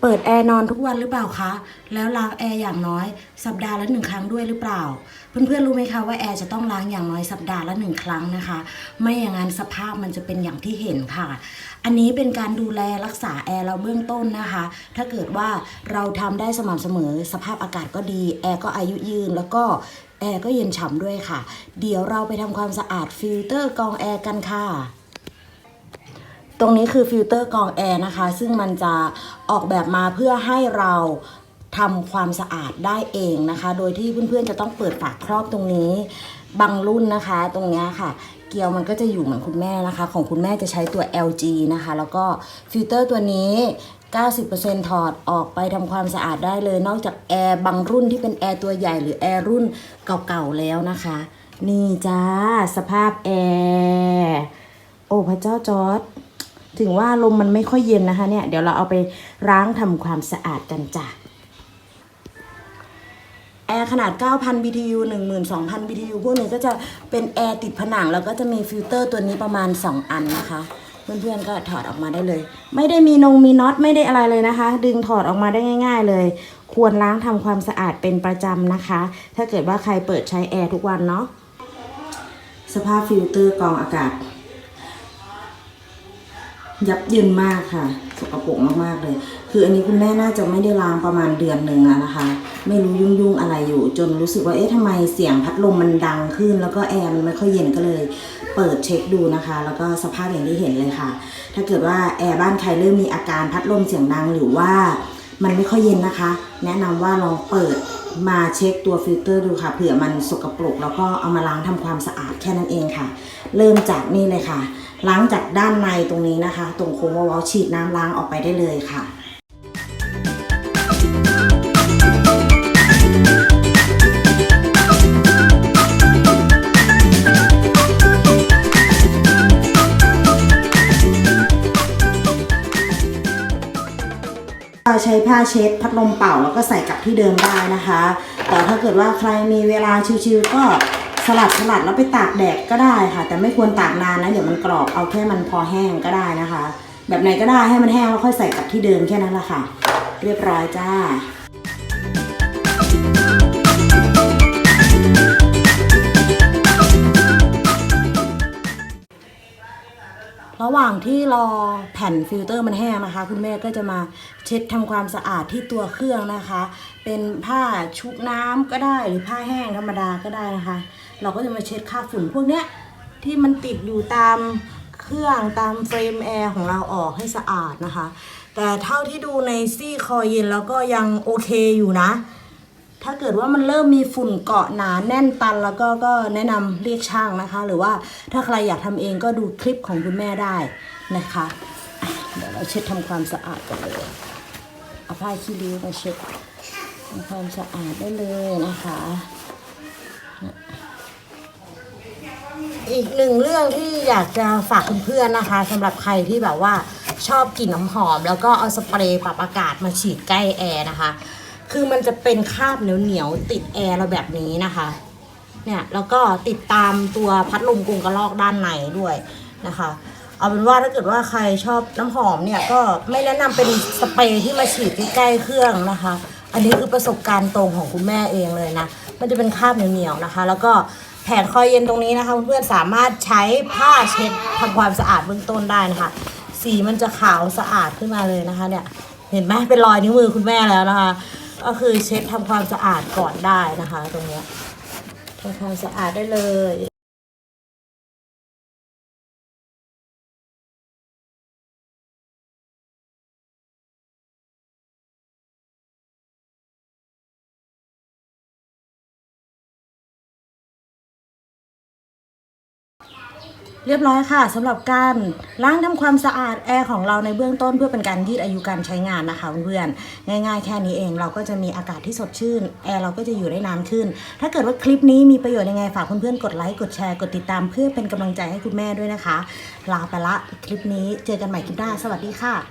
เปิดแอร์นอนทุกวันหรือเปล่าคะ แล้วล้างแอร์อย่างน้อยสัปดาห์ละหนึ่งครั้งด้วยหรือเปล่า เพื่อนๆรู้ไหมคะว่าแอร์จะต้องล้างอย่างน้อยสัปดาห์ละหนึ่งครั้งนะคะ ไม่อย่างนั้นสภาพมันจะเป็นอย่างที่เห็นค่ะ อันนี้เป็นการดูแลรักษาแอร์เราเบื้องต้นนะคะ ถ้าเกิดว่าเราทำได้สม่ำเสมอ สภาพอากาศก็ดี แอร์ก็อายุยืนแล้วก็แอร์ก็เย็นฉ่ำด้วยค่ะ เดี๋ยวเราไปทำความสะอาดฟิลเตอร์กรองแอร์กันค่ะ ตรงนี้คือฟิลเตอร์กรองแอร์นะคะ ซึ่งมันจะออกแบบมาเพื่อให้เราทำความสะอาดได้เองนะคะ โดยที่เพื่อนๆจะต้องเปิดฝาครอบตรงนี้ บางรุ่นนะคะ ตรงนี้ค่ะ เกลียวมันก็จะอยู่เหมือนคุณแม่นะคะ ของคุณแม่จะใช้ตัว LG นะคะ แล้วก็ฟิลเตอร์ตัวนี้ 90%ถอดออกไปทำความสะอาดได้เลย นอกจากแอร์บางรุ่นที่เป็นแอร์ตัวใหญ่หรือแอร์รุ่นเก่าๆแล้วนะคะ นี่จ้าสภาพแอร์ โอ้พระเจ้าจอร์ด ถึงว่าลมมันไม่ค่อยเย็นนะคะเนี่ยเดี๋ยวเราเอาไปล้างทำความสะอาดกันจ้ะแอร์ขนาด 9,000 BTU 12,000 BTU พวกนี้ก็จะเป็นแอร์ติดผนัง แล้วก็จะมีฟิลเตอร์ตัวนี้ประมาณ 2 อันนะคะ เพื่อนๆก็ถอดออกมาได้เลย ไม่ได้มีนงมีน็อตไม่ได้อะไรเลยนะคะ ดึงถอดออกมาได้ง่าย ๆ เลย ควรล้างทำความสะอาดเป็นประจำนะคะ ถ้าเกิดว่าใครเปิดใช้แอร์ทุกวันเนาะสภาพฟิลเตอร์กรองอากาศ ยับเยินมากค่ะ สกปรกมากๆเลย คืออันนี้คุณแม่น่าจะไม่ได้ล้างประมาณเดือนหนึ่งแล้วนะคะ ไม่รู้ยุ่งๆอะไรอยู่ จนรู้สึกว่า เอ๊ะทำไมเสียงพัดลมมันดังขึ้น แล้วก็แอร์มันไม่ค่อยเย็นก็เลย เปิดเช็คดูนะคะ แล้วก็สภาพอย่างที่เห็นเลยค่ะ ถ้าเกิดว่าแอร์บ้านใครเริ่มมีอาการพัดลมเสียงดังหรือว่ามันไม่ค่อยเย็นนะคะ แนะนำว่าลองเปิดมาเช็คตัวฟิลเตอร์ดูค่ะ เผื่อมันสกปรกแล้วก็เอามาล้างทำความสะอาดแค่นั้นเองค่ะ เริ่มจากนี่เลยค่ะ ล้างจากด้านในตรงนี้นะคะ ตรงโค้งว้าๆฉีดน้ำล้างออกไปได้เลยค่ะใช้ผ้าเช็ดพัดลมเป่าแล้วก็ใส่กลับที่เดิมได้นะคะ แต่ถ้าเกิดว่าใครมีเวลาชิวๆก็ สลัดสลัดแล้วไปตากแดดก็ได้ค่ะ แต่ไม่ควรตากนานนะเดี๋ยวมันกรอบเอาแค่มันพอแห้งก็ได้นะคะ แบบไหนก็ได้ให้มันแห้งแล้วค่อยใส่กลับที่เดิมแค่นั้นแหละค่ะ เรียบร้อยจ้าระหว่างที่รอแผ่นฟิลเตอร์มันแห้งนะคะ คุณแม่ก็จะมาเช็ดทำความสะอาดที่ตัวเครื่องนะคะ เป็นผ้าชุบน้ำก็ได้หรือผ้าแห้งธรรมดาก็ได้นะคะ เราก็จะมาเช็ดค่าฝุ่นพวกเนี้ยที่มันติดอยู่ตามเครื่องตามเฟรมแอร์ของเราออกให้สะอาดนะคะ แต่เท่าที่ดูในซี่คอเย็นแล้วก็ยังโอเคอยู่นะ ถ้าเกิดว่ามันเริ่มมีฝุ่นเกาะหนาแน่นตันแล้วก็ก็แนะนำเรียกช่างนะคะ หรือว่าถ้าใครอยากทำเองก็ดูคลิปของคุณแม่ได้นะคะอะเดี๋ยวเราเช็ดทำความสะอาดกันเลยเอาผ้าขี้ริ้วมาเช็ดทำความสะอาดได้เลยนะคะ อีกหนึ่งเรื่องที่อยากจะฝากเพื่อนๆนะคะสำหรับใครที่แบบว่าชอบกลิ่นน้ำหอม แล้วก็เอาสเปรย์ปรับอากาศมาฉีดใกล้แอร์นะคะ คือมันจะเป็นคราบเหนียวๆติดแอร์เราแบบนี้นะคะเนี่ยแล้วก็ติดตามตัวพัดลมกรุงกระลอกด้านในด้วยนะคะ เอาเป็นว่าถ้าเกิดว่าใครชอบน้ำหอมเนี่ยก็ไม่แนะนำเป็นสเปรย์ที่มาฉีดใกล้ๆเครื่องนะคะ อันนี้คือประสบการณ์ตรงของคุณแม่เองเลยนะ มันจะเป็นคราบเหนียวๆนะคะ แล้วก็แผ่นคอยเย็นตรงนี้นะคะเพื่อนๆสามารถใช้ผ้าเช็ดทำความสะอาดเบื้องต้นได้นะคะ สีมันจะขาวสะอาดขึ้นมาเลยนะคะ เนี่ยเห็นไหมเป็นรอยนิ้วมือคุณแม่แล้วนะคะ ก็คือเช็ดทำความสะอาดก่อนได้นะคะ ตรงเนี้ยทำความสะอาดได้เลย เรียบร้อยค่ะสำหรับการล้างทำความสะอาดแอร์ของเราในเบื้องต้นเพื่อเป็นการยืดอายุการใช้งานนะคะเพื่อนง่ายๆ แค่นี้เองเราก็จะมีอากาศที่สดชื่น แอร์เราก็จะอยู่ได้นานขึ้น ถ้าเกิดว่าคลิปนี้มีประโยชน์ยังไงฝากเพื่อนๆกดไลค์กดแชร์กดติดตามเพื่อเป็นกำลังใจให้คุณแม่ด้วยนะคะ ลาไปละคลิปนี้เจอกันใหม่คลิปหน้าสวัสดีค่ะ